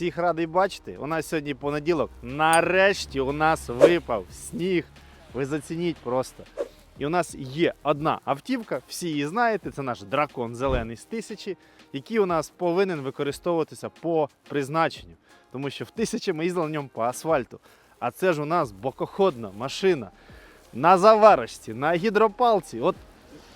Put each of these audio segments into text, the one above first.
Всіх радий бачити. У нас сьогодні понеділок. Нарешті у нас випав сніг. Ви зацініть просто. І у нас є одна автівка, всі її знаєте, це наш дракон зелений з тисячі, який у нас повинен використовуватися по призначенню. Тому що в тисячі ми їздили на ньому по асфальту. А це ж у нас бокоходна машина на заварочці, на гідропалці. От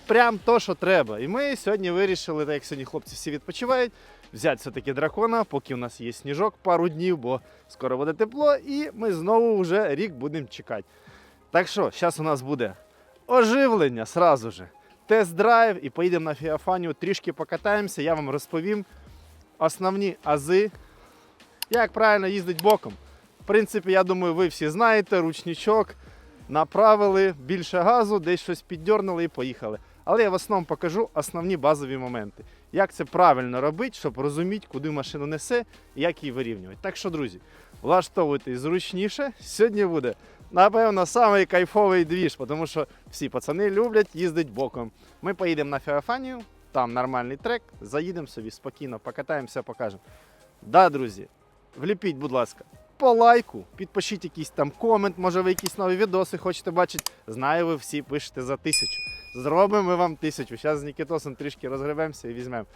прям то, що треба. І ми сьогодні вирішили, так як сьогодні хлопці всі відпочивають, взяти все-таки дракона, поки у нас є сніжок пару днів, бо скоро буде тепло, і ми знову вже рік будемо чекати. Так що, зараз у нас буде оживлення сразу же. Тест-драйв і поїдемо на Фіафанію, трішки покатаємося, я вам розповім основні ази, як правильно їздити боком. В принципі, я думаю, ви всі знаєте, ручничок, направили більше газу, десь щось піддернули і поїхали. Але я в основному покажу основні базові моменти. Як це правильно робити, щоб розуміти, куди машину несе і як її вирівнювати. Так що, друзі, влаштовуйтесь зручніше. Сьогодні буде, напевно, самий кайфовий двіж, тому що всі пацани люблять їздити боком. Ми поїдемо на Феофанію, там нормальний трек, заїдемо собі спокійно, покатаємося, покажемо. Да, друзі, вліпіть, будь ласка, по лайку, підпишіть якийсь там комент, може ви якісь нові відоси хочете бачити. Знаю, ви всі пишете за тисячу. Зробимо ми вам тисячу. Зараз з Нікітосом трішки розгребемося і візьмемо.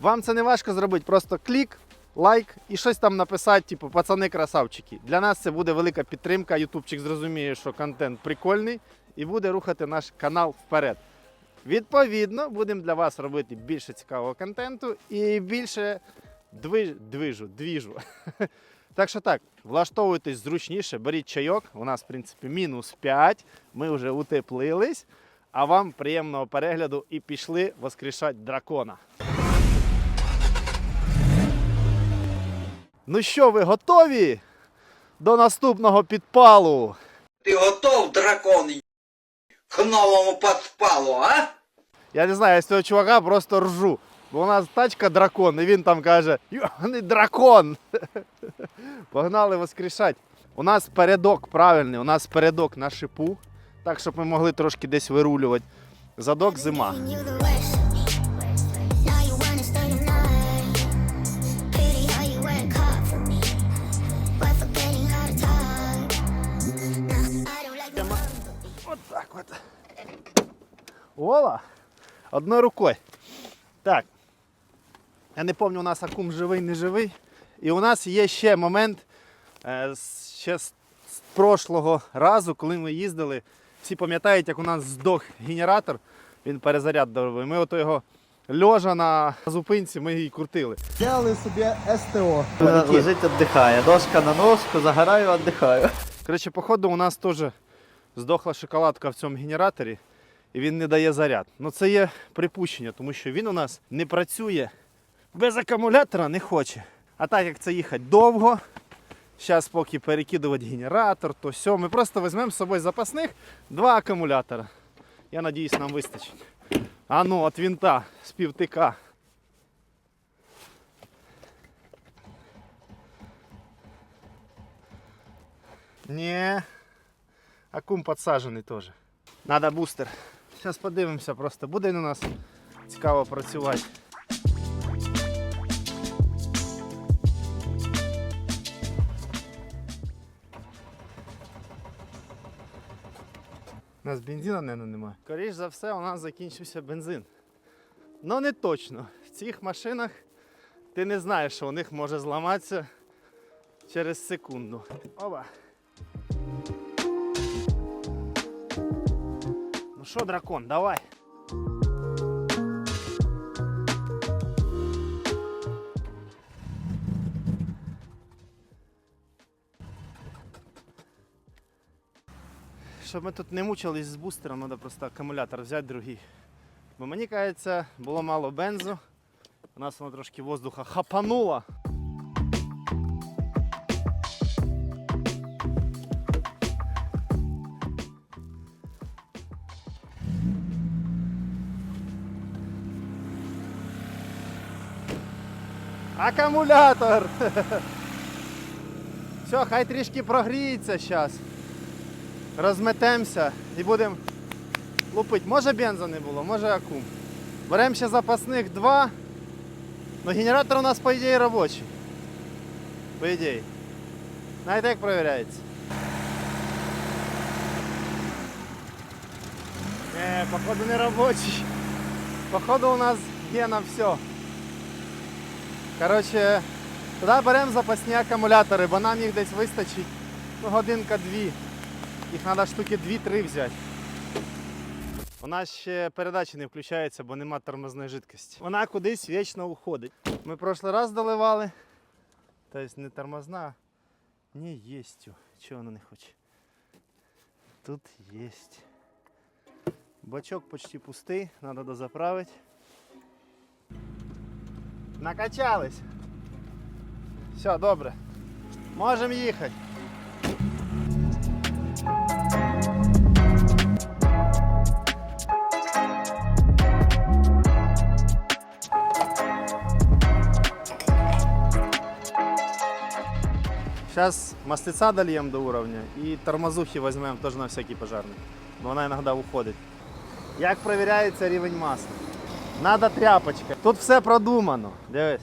Вам це не важко зробити, просто клік, лайк і щось там написати, типу пацани красавчики. Для нас це буде велика підтримка. Ютубчик зрозуміє, що контент прикольний і буде рухати наш канал вперед. Відповідно, будемо для вас робити більше цікавого контенту і більше движ, движу, двіжу. Так що так, влаштовуйтесь зручніше, беріть чайок. У нас, в принципі, мінус 5. Ми вже утеплились. А вам приємного перегляду і пішли воскрешати дракона. Ну що, ви готові до наступного підпалу? Ти готов, дракон, к новому подпалу, а? Я не знаю, я з цього чувака просто ржу. Бо у нас тачка дракон, і він там каже: не дракон. Погнали воскрешати. У нас передок правильний, у нас передок на шипу, так щоб ми могли трошки десь вирулювати. Задок зима. От так от. Ола! Одною рукою. Так. Я не пам'ятаю, у нас акум живий, не живий. І у нас є ще момент е, ще з прошлого разу, коли ми їздили. Всі пам'ятають, як у нас здох генератор, він перезаряд робив. Ми ото його льожа на зупинці, ми її крутили. Сделали себе СТО. Лежить, віддихає. Дошка на ножку, загораю, віддихаю. Коротше, походу, у нас теж здохла шоколадка в цьому генераторі, і він не дає заряд. Ну це є припущення, тому що він у нас не працює без акумулятора, не хоче. А так як це їхати довго, зараз поки перекидувати генератор, то все, ми просто візьмемо з собою запасних два акумулятора. Я надіюсь, нам вистачить. А ну, от вінта з півтика. Ні. Акум підсаджений теж. Надо бустер. Зараз подивимося, просто буде він у нас цікаво працювати. У нас бензина, мабуть, немає. Скоріше за все, у нас закінчився бензин. Ну не точно. В цих машинах ти не знаєш, що у них може зламатися через секунду. Оба. Ну що, дракон, давай. Щоб ми тут не мучились з бустером, треба просто акумулятор взяти другий. Бо мені кажеться, було мало бензу. У нас воно трошки воздуха хапануло. Акумулятор! Все, хай трішки прогріється зараз. Розметемося і будемо лупити. Може бенза не було, може акум. Беремо ще запасних два. Ну генератор у нас по ідеї робочий. по ідеї. Знаєте, як перевіряється? Не, походу не робочий. Походу у нас є на все. Коротше, туди беремо запасні акумулятори, бо нам їх десь вистачить ну, годинка-дві. Їх треба штуки 2-3 взяти. У нас ще передача не включається, бо нема тормозної жидкості. Вона кудись вічно уходить. Ми прошлий раз доливали. Тобто не тормозна, не єстю. Чого вона не хоче? Тут єсть. Бачок почти пустий, треба дозаправити. Накачались. Все, добре. Можемо їхати. Сейчас маслица дольем до уровня и тормозухи возьмем тоже на всякий пожарный. Но вона іноді уходить. Як перевіряється рівень масла? Надо тряпочка. Тут все продумано. Дивись.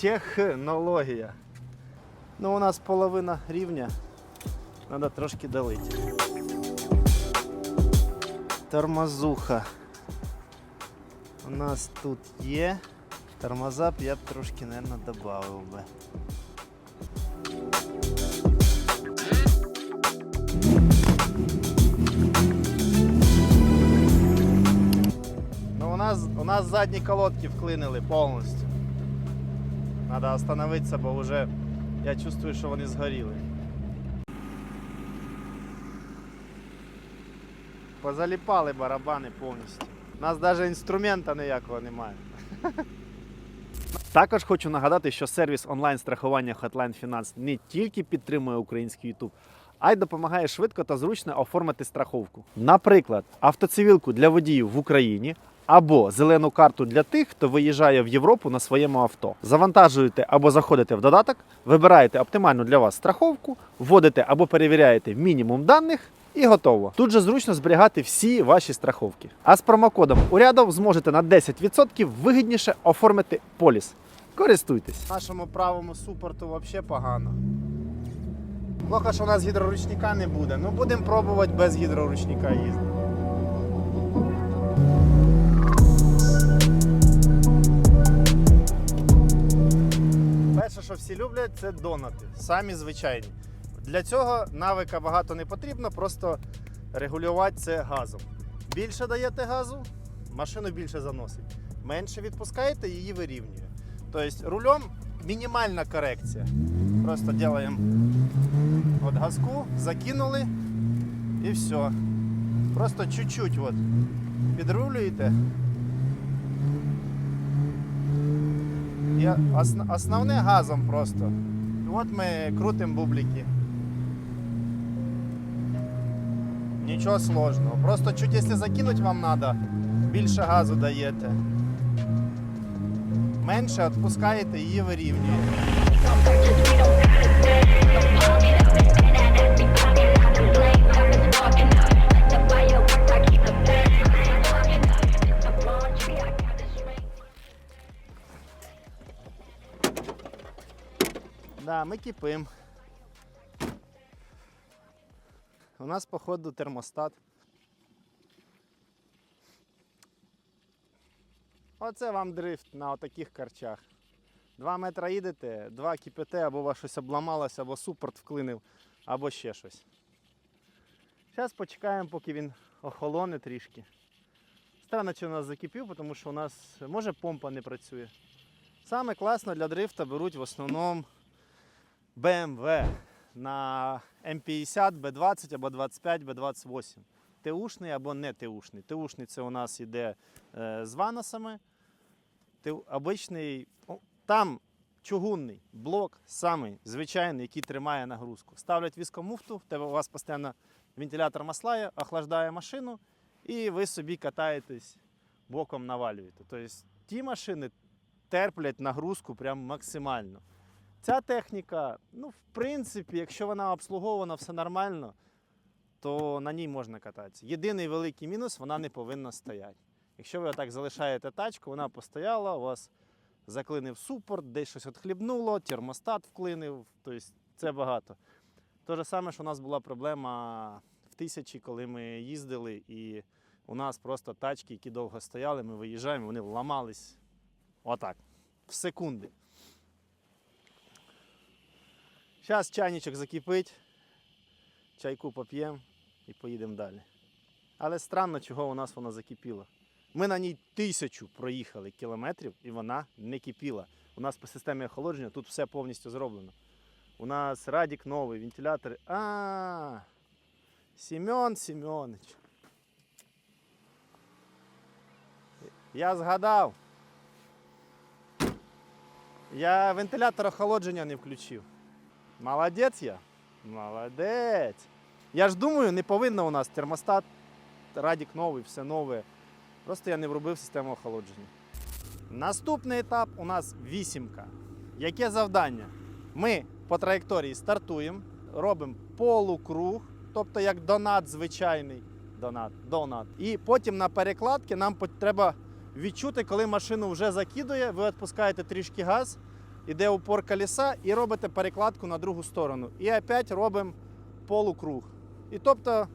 Технологія. Ну, у нас половина рівня. Надо трошки долити. Тормозуха. У нас тут є. Тормоза б я б трошки, мабуть, додав би. Нас, у нас задні колодки вклинили повністю. Треба остановитися, бо вже я чувствую, що вони згоріли. Позаліпали барабани повністю. У нас навіть інструмента ніякого немає. Також хочу нагадати, що сервіс онлайн-страхування Hotline Finance не тільки підтримує український YouTube, а й допомагає швидко та зручно оформити страховку. Наприклад, автоцивілку для водіїв в Україні або зелену карту для тих, хто виїжджає в Європу на своєму авто. Завантажуєте або заходите в додаток, вибираєте оптимальну для вас страховку, вводите або перевіряєте мінімум даних. І готово. Тут же зручно зберігати всі ваші страховки. А з промокодом урядов зможете на 10% вигідніше оформити поліс. Користуйтесь. Нашому правому супорту взагалі погано. Плохо, що у нас гідроручника не буде. Ну будемо пробувати без гідроручника їздити. Перше, що всі люблять, це донати. Самі звичайні. Для цього навика багато не потрібно, просто регулювати це газом. Більше даєте газу, машину більше заносить. Менше відпускаєте, її вирівнює. Тобто рулем мінімальна корекція. Просто робимо газку, закинули і все. Просто чуть-чуть підрулюєте. І осна, основне газом просто. От ми крутимо бублики. Нічого сложного. Просто чуть якщо закинуть вам треба, більше газу даєте. Менше відпускаєте, її вирівнюєте. Ми кипим. У нас, походу, термостат. Оце вам дрифт на отаких карчах. Два метри їдете, два кипите, або у вас щось обламалося, або супорт вклинив, або ще щось. Зараз почекаємо, поки він охолоне трішки. Странно, що у нас закипів, тому що у нас може помпа не працює. Саме класно для дрифта беруть в основному BMW на М50, Б20 або 25, Б28. ТУшний або не ТУшний. ТУшний це у нас йде е, з ваносами. Обичний, там чугунний блок, самий звичайний, який тримає нагрузку. Ставлять віскомуфту, в тебе у вас постійно вентилятор маслає, охлаждає машину, і ви собі катаєтесь боком навалюєте. Тобто ті машини терплять нагрузку прям максимально. Ця техніка, ну, в принципі, якщо вона обслугована, все нормально, то на ній можна кататися. Єдиний великий мінус вона не повинна стояти. Якщо ви отак залишаєте тачку, вона постояла, у вас заклинив супорт, десь щось відхлібнуло, термостат вклинив. Тобто це багато. Те ж саме, що у нас була проблема в тисячі, коли ми їздили, і у нас просто тачки, які довго стояли, ми виїжджаємо, вони ламались отак, в секунди. Зараз чайничок закипить, чайку поп'ємо і поїдемо далі. Але странно, чого у нас вона закипіла. Ми на ній тисячу проїхали кілометрів і вона не кипіла. У нас по системі охолодження тут все повністю зроблено. У нас радік новий, вентилятори. А, Семен Семенович. Я згадав. Я вентилятор охолодження не включив. Молодець я. Молодець. Я ж думаю, не повинно у нас термостат, радік новий, все нове. Просто я не вробив систему охолодження. Наступний етап у нас вісімка. Яке завдання? Ми по траєкторії стартуємо, робимо полукруг, тобто як донат звичайний. Донат, донат. І потім на перекладки нам треба відчути, коли машину вже закидує, ви відпускаєте трішки газ, іде упор колеса і робите перекладку на другу сторону. І опять робимо полукруг. І тобто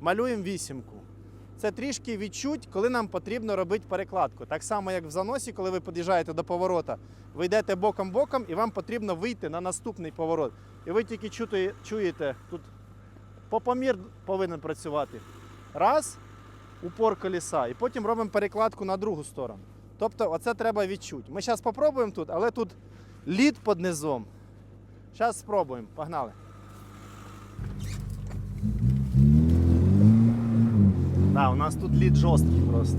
малюємо вісімку. Це трішки відчуть, коли нам потрібно робити перекладку. Так само, як в заносі, коли ви під'їжджаєте до поворота, ви йдете боком-боком, і вам потрібно вийти на наступний поворот. І ви тільки чуєте, тут попомір повинен працювати. Раз, упор коліса, і потім робимо перекладку на другу сторону. Тобто, оце треба відчути. Ми зараз спробуємо тут, але тут лід під низом. Зараз спробуємо. Погнали. Да, у нас тут лід жорсткий просто.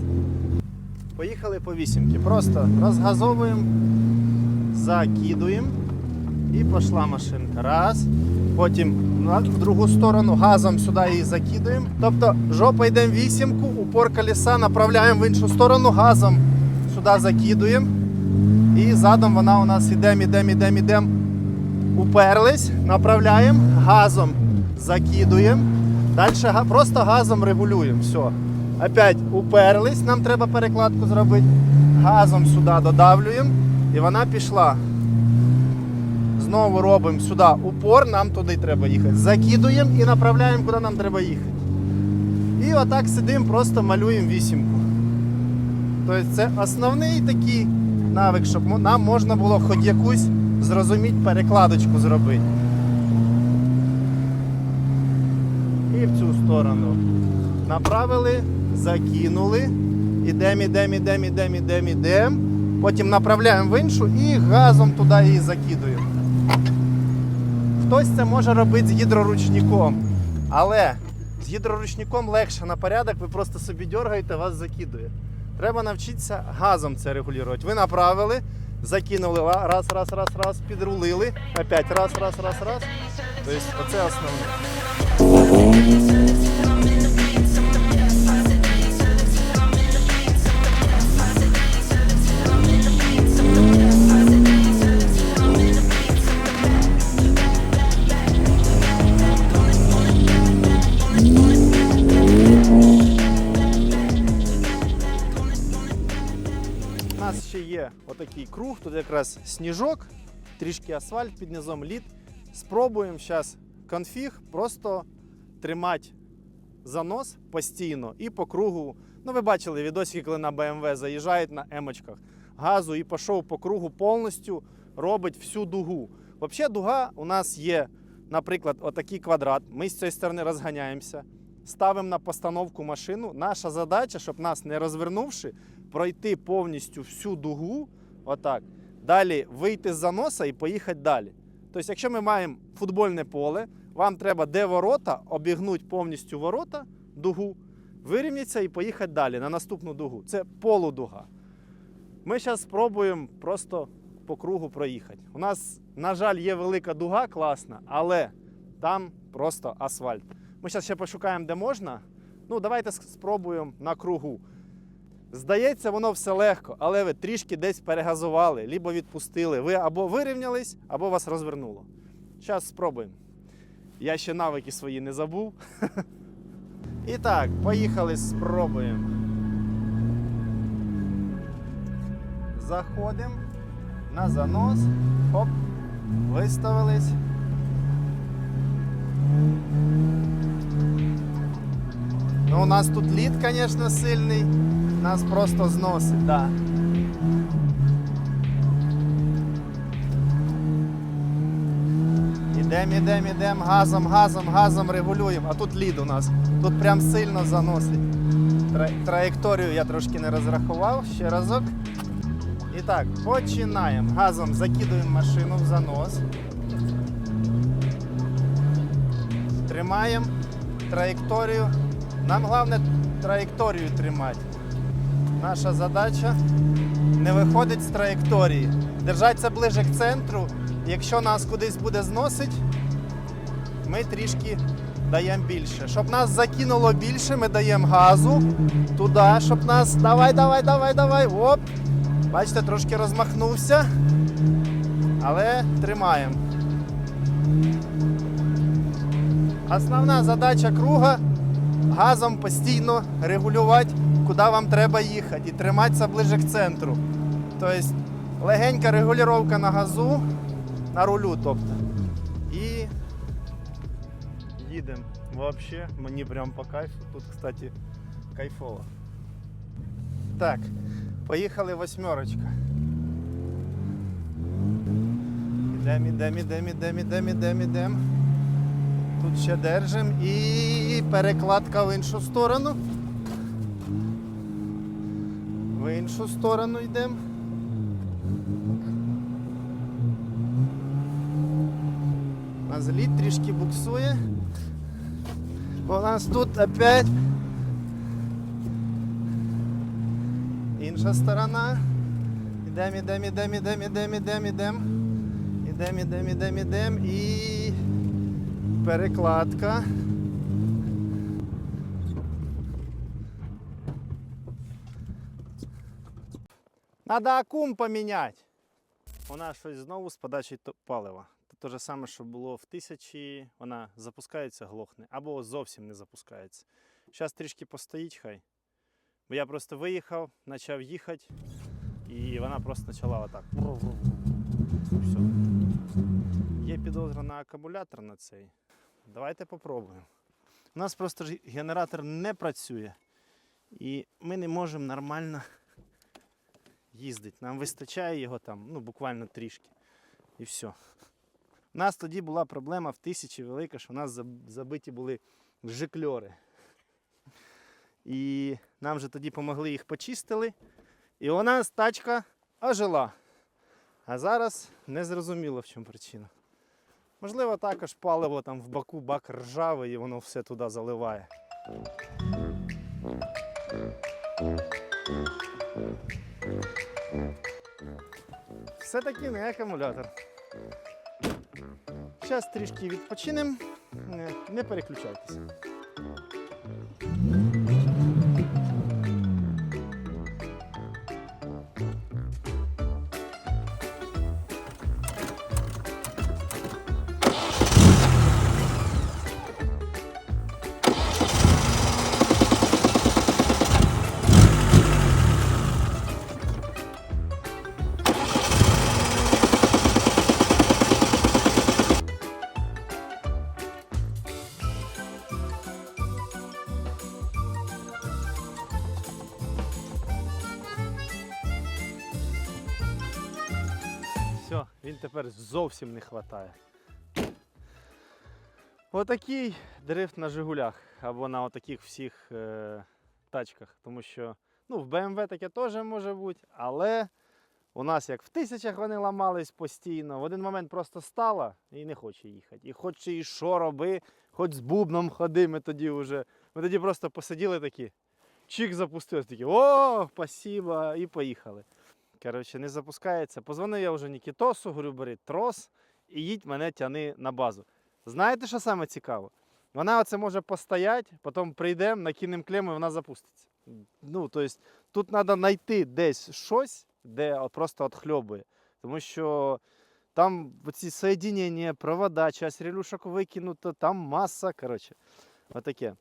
Поїхали по вісімки. Просто розгазовуємо, закидуємо і пішла машинка. Раз. Потім на другу сторону газом сюди її закидуємо. Тобто жопа йдемо вісімку, упор колеса направляємо в іншу сторону, газом сюди закидуємо. Задом вона у нас ідемо, ідемо, ідемо, ідемо. Уперлись, направляємо, газом закидуємо. Далі просто газом регулюємо. Все. Опять уперлись, нам треба перекладку зробити. Газом сюди додавлюємо і вона пішла. Знову робимо сюди упор, нам туди треба їхати. Закидуємо і направляємо, куди нам треба їхати. І отак сидимо, просто малюємо вісімку. Тобто це основний такий навик, щоб нам можна було хоч якусь зрозуміти перекладочку зробити. І в цю сторону. Направили, закинули. Ідемо, ідемо, ідемо, ідемо, ідемо, ідемо. Потім направляємо в іншу і газом туди її закидуємо. Хтось це може робити з гідроручником. Але з гідроручником легше на порядок, ви просто собі дергаєте, вас закидує. Треба навчитися газом це регулювати. Ви направили, закинули раз, раз, раз, раз, підрулили. Опять раз, раз, раз, раз. Тобто оце основне. Є отакий круг, тут якраз сніжок, трішки асфальт під низом лід. Спробуємо зараз конфіг просто тримати занос постійно і по кругу. Ну, ви бачили відосики, коли на BMW заїжджають на емочках. Газу і пішов по кругу повністю робить всю дугу. Взагалі, дуга у нас є, наприклад, отакий квадрат. Ми з цієї сторони розганяємося, ставимо на постановку машину. Наша задача, щоб нас не розвернувши, пройти повністю всю дугу, отак. Далі вийти з заноса і поїхати далі. Тобто, якщо ми маємо футбольне поле, вам треба де ворота, обігнути повністю ворота, дугу, вирівнятися і поїхати далі на наступну дугу. Це полудуга. Ми зараз спробуємо просто по кругу проїхати. У нас, на жаль, є велика дуга класна, але там просто асфальт. Ми зараз ще пошукаємо, де можна. Ну, давайте спробуємо на кругу. Здається, воно все легко, але ви трішки десь перегазували, либо відпустили. Ви або вирівнялись, або вас розвернуло. Зараз спробуємо. Я ще навики свої не забув. І так, поїхали, спробуємо. Заходимо, на занос. Хоп, виставились. Ну, у нас тут лід, звісно, сильний. Нас просто зносить, так. Да. Ідем, ідем, ідем, газом, газом, газом регулюємо. А тут лід у нас. Тут прям сильно заносить. Тра- Траєкторію я трошки не розрахував. Ще разок. І так, починаємо. Газом закидуємо машину в занос. Тримаємо траєкторію. Нам головне траєкторію тримати. Наша задача не виходить з траєкторії. Держатися ближе к центру. Якщо нас кудись буде зносить, ми трішки даємо більше. Щоб нас закинуло більше, ми даємо газу туди, щоб нас. Давай, давай, давай, давай. Оп. Бачите, трошки розмахнувся. Але тримаємо. Основна задача круга газом постійно регулювати, куди вам треба їхати, і триматися ближе к центру. Тобто легенька регулювання на газу, на рулю, тобто. І їдемо. Взагалі, мені прям по кайфу. Тут, кстати, кайфово. Так, поїхали восьмерочка. Ідем, ідем, ідем, ідем, ідем, ідем, ідем. Тут ще держимо і перекладка в іншу сторону. Іншу сторону йдемо. У нас лід трішки буксує. Бо у нас тут опять інша сторона. Ідем, ідем, ідем, ідем, ідем, ідем, ідем. Ідем, ідем, ідем, ідем і перекладка. Надо акум поміняти. Нас щось знову з подачі палива. Те ж саме, що було в тисячі. Вона запускається, глохне, або зовсім не запускається. Зараз трішки постоїть хай. Бо я просто виїхав, почав їхати, і вона просто почала отак. Все. Є підозра на акумулятор на цей. Давайте попробуємо. У нас просто генератор не працює. І ми не можемо нормально їздити. Нам вистачає його там, ну, буквально трішки. І все. У нас тоді була проблема в тисячі велика, що у нас забиті були жикльори. І нам же тоді допомогли їх почистили. І у нас тачка ожила. А зараз не зрозуміло, в чому причина. Можливо, також паливо там в баку бак ржавий і воно все туди заливає. Все-таки не акумулятор. Зараз трішки відпочинемо. Не, переключайтеся. Зовсім не вистачає. Отакий дрифт на Жигулях або на отаких всіх е, тачках. Тому що ну, в BMW таке теж може бути, але у нас як в тисячах вони ламались постійно. В один момент просто стала і не хоче їхати. І хоч і що роби, хоч з бубном ходи, ми тоді вже. Ми тоді просто посиділи такі. Чик запустився, такі, о, спасибо, і поїхали. Коротше, не запускається. Позвонив я вже Нікітосу, говорю, бери трос і їдь мене тяни на базу. Знаєте, що саме цікаво? Вона оце може постояти, потім прийдемо, накинемо клему і вона запуститься. Ну, тобто, тут треба знайти десь щось, де просто отхльобує. Тому що там ці соєдінення, провода, час релюшок викинуто, там маса. Коротше, отаке.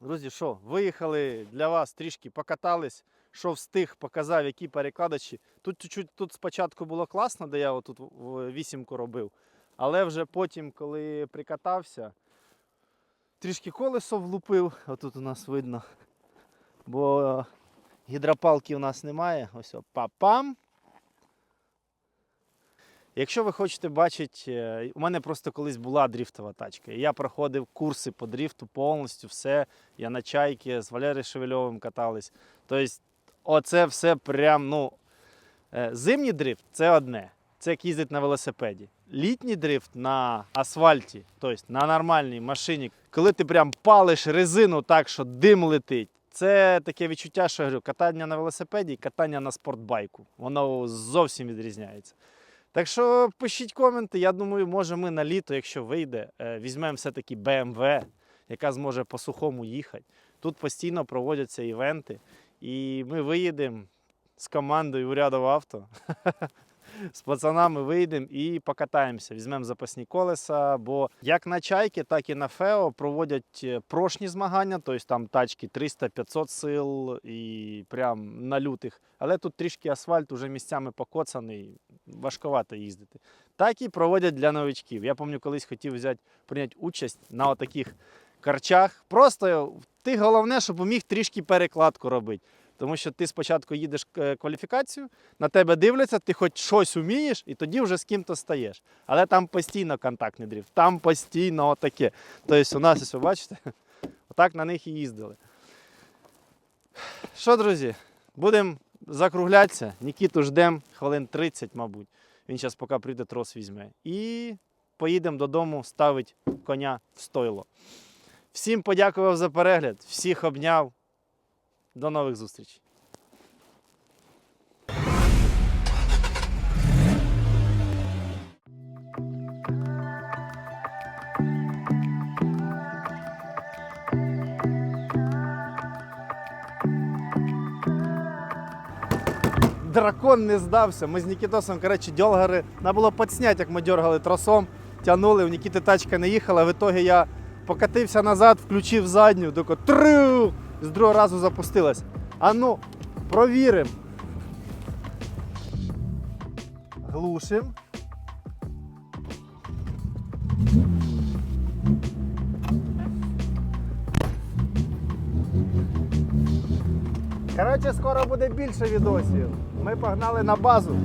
Друзі, що, виїхали для вас трішки покатались. Що встиг, показав, які перекладачі. Тут чуть-чуть тут спочатку було класно, де я отут вісімку робив. Але вже потім, коли прикатався, трішки колесо влупив, отут у нас видно. Бо гідропалки у нас немає. Ось па-пам. Якщо ви хочете бачити, е, у мене просто колись була дріфтова тачка. Я проходив курси по дріфту повністю, все. Я на чайки з Валерієм Шевельовим катались. Тобто, оце все прям, ну. е, Зимній дрифт це одне. Це як їздить на велосипеді. Літній дрифт на асфальті, тобто на нормальній машині, коли ти прям палиш резину так, що дим летить. Це таке відчуття, що я говорю, катання на велосипеді і катання на спортбайку. Воно зовсім відрізняється. Так що пишіть коменти. Я думаю, може ми на літо, якщо вийде, е, візьмемо все-таки BMW, яка зможе по сухому їхати. Тут постійно проводяться івенти, і ми виїдемо з командою урядов авто. З пацанами вийдемо і покатаємося. Візьмемо запасні колеса, бо як на чайки, так і на Фео проводять е, прошні змагання, тобто там тачки 300-500 сил і прям на лютих. Але тут трішки асфальт уже місцями покоцаний, важковато їздити. Так і проводять для новичків. Я пам'ятаю, колись хотів взяти прийняти участь на отаких карчах. Просто ти головне, щоб уміг трішки перекладку робити. Тому що ти спочатку їдеш е, кваліфікацію, на тебе дивляться, ти хоч щось вмієш, і тоді вже з ким-то стаєш. Але там постійно контактний дріфт, там постійно отаке. Тобто у нас, ось ви бачите, отак на них і їздили. Що, друзі, будемо закруглятися. Нікіту ждемо хвилин 30, мабуть. Він зараз поки прийде, трос візьме. І поїдемо додому ставити коня в стойло. Всім подякував за перегляд, всіх обняв. До нових зустрічей. Дракон не здався. Ми з Нікітосом, коротше, дьоргали. Треба було підсняти, як ми дергали тросом, тягнули, у Нікіти тачка не їхала. В ітогі я покатився назад, включив задню, тако тру, з другого разу запустилась. А ну, провіримо. Глушим. Коротше, скоро буде більше відосів. Ми погнали на базу.